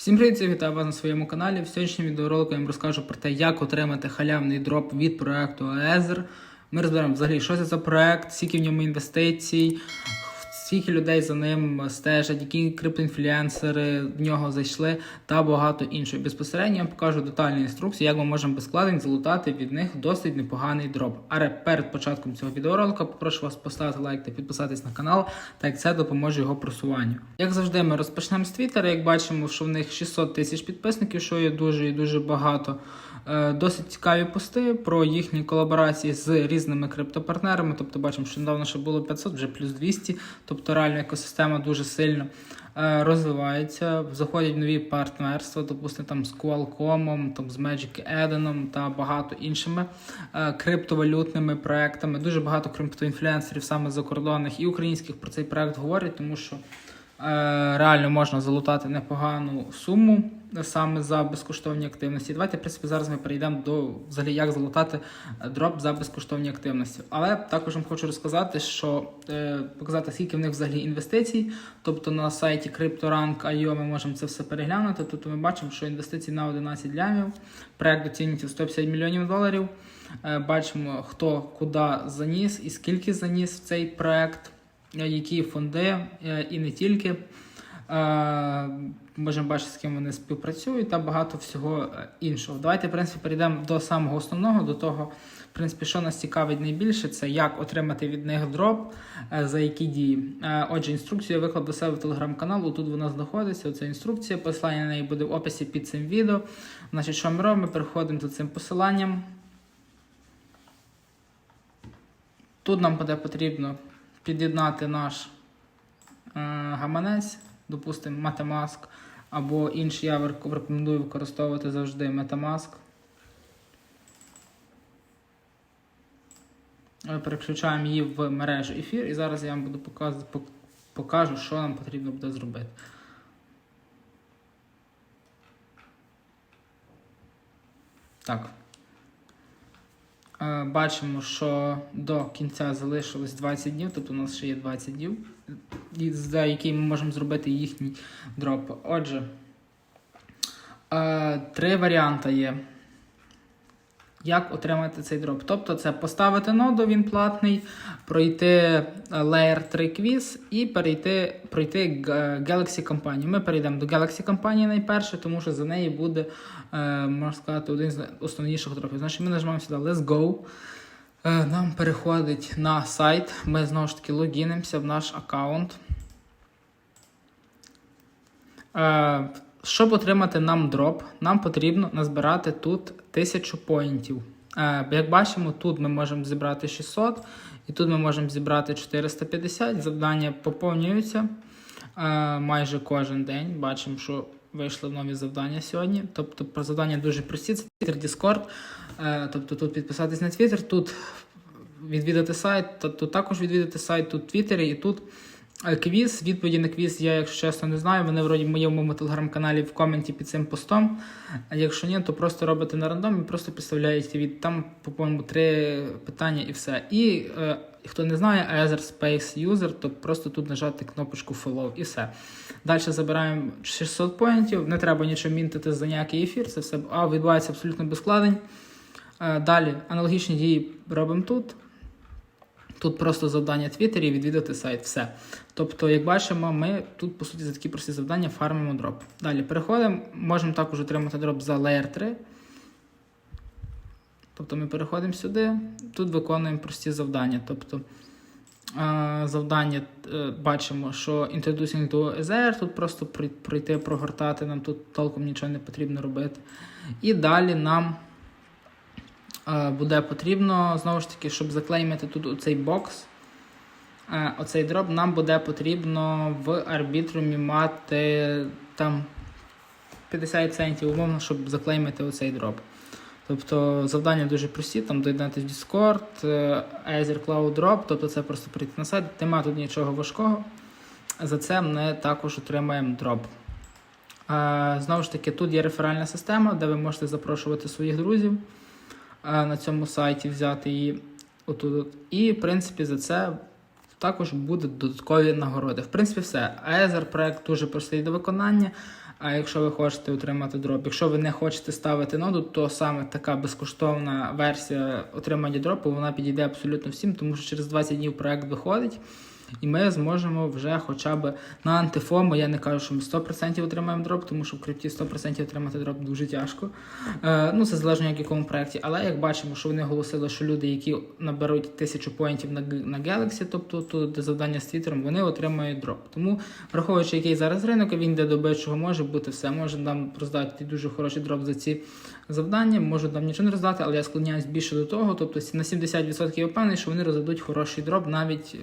Всім привіт, вітаю вас на своєму каналі. В сьогоднішньому відеоролику я вам розкажу про те, як отримати халявний дроп від проекту Aether. Ми розберемо взагалі, що це за проект, скільки в ньому інвестицій, скільки людей за ним стежать, які криптоінфлюенсери в нього зайшли та багато іншого. Безпосередньо я вам покажу детальні інструкції, як ми можемо без складень залутати від них досить непоганий дроп. Але перед початком цього відеоролика попрошу вас поставити лайк та підписатись на канал, так як це допоможе його просуванню. Як завжди, ми розпочнемо з Твіттера. Як бачимо, що в них 600 тисяч підписників, що є дуже і дуже багато. Е, Досить цікаві пости про їхні колаборації з різними криптопартнерами. Тобто, бачимо, що недавно ще було 500, вже плюс 200. Тобто реально екосистема дуже сильно е, розвивається. Заходять нові партнерства, допустимо, там з Qualcomm, там з Magic Eden та багато іншими е, криптовалютними проектами. Дуже багато криптоінфлюенсерів саме закордонних і українських про цей проект говорять, тому що. Е, Реально можна залутати непогану суму саме за безкоштовні активності. Давайте, в принципі, зараз ми перейдемо до взагалі, як залутати е, дроп за безкоштовні активності. Але також вам хочу розказати, що е, показати, скільки в них взагалі інвестицій. Тобто на сайті CryptoRank.io ми можемо це все переглянути. Тут ми бачимо, що інвестиції на 11 лямів, проект оцінюється в 150 мільйонів доларів. Е, Бачимо, хто куди заніс і скільки заніс в цей проект е, які фонди е, і не тільки. Е, Можемо бачити, з ким вони співпрацюють та багато всього е, іншого. Давайте, в принципі, перейдемо до самого основного, до того, в принципі, що нас цікавить найбільше, це як отримати від них дроп, е, за які дії. Отже, інструкцію я виклав до себе в телеграм-канал, тут вона знаходиться. Оця інструкція. Посилання на неї буде в описі під цим відео. Значить, що ми робимо? Ми переходимо за цим посиланням. Тут нам буде потрібно під'єднати наш гаманець, допустимо, Metamask, або інший я рекомендую використовувати завжди Metamask. Переключаємо її в мережу ефір, і зараз я вам буду показувати, покажу, що нам потрібно буде зробити. Так. Е, Бачимо, що до кінця залишилось 20 днів, тобто у нас ще є 20 днів, за які ми можемо зробити їхній дроп. Отже, е, три варіанти є. Як отримати цей дроп? Тобто це поставити ноду, він платний, пройти е, Layer 3 квіз і перейти, пройти Galaxy компанію. Ми перейдемо до Galaxy компанії найперше, тому що за неї буде, е, можна сказати, один з основніших дропів. Значить, ми нажимаємо сюди Let's Go. Е, Нам переходить на сайт. Ми знову ж таки логінимося в наш аккаунт. Щоб отримати нам дроп, нам потрібно назбирати тут 1000 поінтів. Е, Як бачимо, тут ми можемо зібрати 600, і тут ми можемо зібрати 450. Завдання поповнюються е, майже кожен день. Бачимо, що вийшли нові завдання сьогодні. Тобто про завдання дуже прості. Це Twitter, Discord. Е, Тобто тут підписатись на Twitter, тут відвідати сайт, тут також відвідати сайт, тут Твіттері і тут квіз. Відповіді на квіз я, якщо чесно, не знаю. Вони вроді в моєму телеграм-каналі в коменті під цим постом. А якщо ні, то просто робите на рандом і просто підставляєте від там, по-моєму, три питання і все. І е, хто не знає, Ether Space User, то просто тут нажати кнопочку Follow і все. Далі забираємо 600 поінтів, не треба нічого мінтити за ніякий ефір, це все а, відбувається абсолютно без вкладень. Е, Далі аналогічні дії робимо тут. Тут просто завдання Твіттері відвідати сайт. Все. Тобто, як бачимо, ми тут, по суті, за такі прості завдання фармимо дроп. Далі переходимо, можемо також отримати дроп за Layer 3. Тобто ми переходимо сюди, тут виконуємо прості завдання. Тобто е, завдання е, бачимо, що Introducing to Ether, тут просто прой- пройти, прогортати, нам тут толком нічого не потрібно робити. І далі нам буде потрібно, знову ж таки, щоб заклеймити тут оцей бокс, е, оцей дроп, нам буде потрібно в арбітрумі мати там 50 центів, умовно, щоб заклеймити оцей дроп. Тобто завдання дуже прості, там доєднатися в Discord, е, Azure Cloud Drop, тобто це просто прийти на сайт, нема тут нічого важкого. За це ми також отримаємо дроп. Е, Знову ж таки, тут є реферальна система, де ви можете запрошувати своїх друзів е, на цьому сайті, взяти її отут. І, в принципі, за це також будуть додаткові нагороди. В принципі, все. Azure проект дуже простий до виконання. А якщо ви хочете отримати дроп, якщо ви не хочете ставити ноду, то саме така безкоштовна версія отримання дропу вона підійде абсолютно всім, тому що через 20 днів проект виходить. І ми зможемо вже хоча б на антифому, я не кажу, що ми 100% отримаємо дроп, тому що в крипті 100% отримати дроп дуже тяжко. Е, ну, це залежно як в якому проєкті. Але як бачимо, що вони оголосили, що люди, які наберуть тисячу поінтів на, на Galaxy, тобто тут завдання з Твіттером, вони отримають дроп. Тому, враховуючи, який зараз ринок, він йде до бичого, може бути все. Може нам роздати дуже хороший дроп за ці завдання, можуть нам нічого не роздати, але я склоняюсь більше до того. Тобто на 70% я впевнений, що вони роздадуть хороший дроп навіть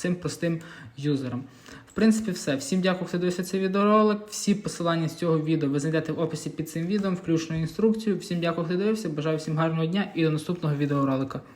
цим простим юзерам. В принципі, все. Всім дякую, хто дивився цей відеоролик. Всі посилання з цього відео ви знайдете в описі під цим відео, включно інструкцію. Всім дякую, хто дивився. Бажаю всім гарного дня і до наступного відеоролика.